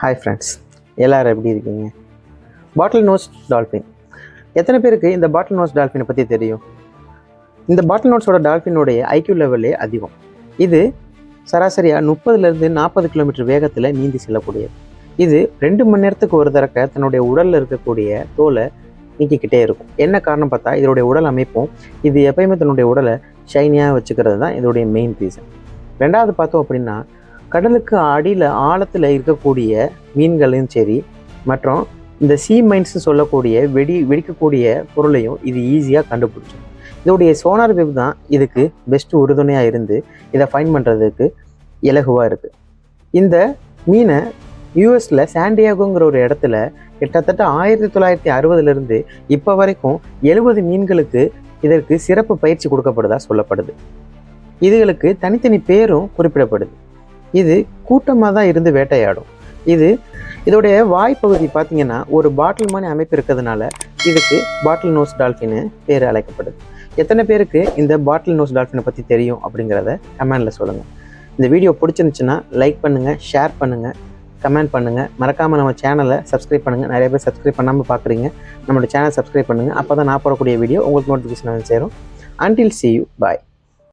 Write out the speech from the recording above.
Hi friends எல்லோரும் எப்படி இருக்கீங்க? பாட்டில் நோஸ் டால்ஃபின் எத்தனை பேருக்கு இந்த பாட்டில் நோஸ் டால்ஃபினை பற்றி தெரியும்? இந்த பாட்டில் நோட்ஸோட டால்ஃபினுடைய ஐக்யூ லெவலே அதிகம். இது சராசரியாக முப்பதுலேருந்து நாற்பது கிலோமீட்டர் வேகத்தில் நீந்தி செல்லக்கூடியது. இது ரெண்டு மணி நேரத்துக்கு ஒரு தரக்க தன்னுடைய உடலில் இருக்கக்கூடிய தோலை நீக்கிக்கிட்டே இருக்கும். என்ன காரணம் பார்த்தா இதனுடைய உடல் அமைப்பும் இது எப்பயுமே தன்னுடைய உடலை ஷைனியாக வச்சுக்கிறது தான் இதோடைய மெயின் ரீசன் ரெண்டாவது பார்த்தோம் அப்படின்னா கடலுக்கு அடியில் ஆழத்தில் இருக்கக்கூடிய மீன்களையும் சரி மற்றும் இந்த சீ மைன்ஸ் சொல்லக்கூடிய வெடி வெடிக்கக்கூடிய பொருளையும் இது ஈஸியாக கண்டுபிடிச்சோம் இதோடைய சோனார் வெப் தான் இதுக்கு பெஸ்ட் உறுதுணையாக இருந்து இதை ஃபைன் பண்ணுறதுக்கு இலகுவாக இருக்குது இந்த மீனை யூஎஸில் சாண்டியாகோங்கிற ஒரு இடத்துல கிட்டத்தட்ட ஆயிரத்தி தொள்ளாயிரத்தி அறுபதுலேருந்து இப்போ வரைக்கும் எழுபது மீன்களுக்கு இதற்கு சிறப்பு பயிற்சி கொடுக்கப்படுதா சொல்லப்படுது. இதுகளுக்கு தனித்தனி பேரும் குறிப்பிடப்படுது. இது கூட்டமாக தான் இருந்து வேட்டையாடும். இது இதோடைய வாய்ப்பகுதி பார்த்தீங்கன்னா ஒரு பாட்டில் மாதிரி அமைப்பு இருக்கிறதுனால இதுக்கு பாட்டில் நோஸ் டால்ஃபின்னு பேர் அழைக்கப்படுது. எத்தனை பேருக்கு இந்த பாட்டில் நோஸ் டால்ஃபினை பற்றி தெரியும் அப்படிங்கிறத கமெண்டில் சொல்லுங்கள் இந்த வீடியோ பிடிச்சிருந்துச்சுன்னா லைக் பண்ணுங்கள் ஷேர் பண்ணுங்கள் கமெண்ட் பண்ணுங்கள் மறக்காமல் நம்ம சேனலை சப்ஸ்கிரைப் பண்ணுங்கள் நிறைய பேர் சப்ஸ்கிரைப் பண்ணாமல் பார்க்குறீங்க நம்மளோட சேனல் சப்ஸ்கிரைப் பண்ணுங்கள் அப்போ தான் நான் போடக்கூடிய வீடியோ உங்களுக்கு நோட்டிஃபிகேஷன் சேரும். Until C you bye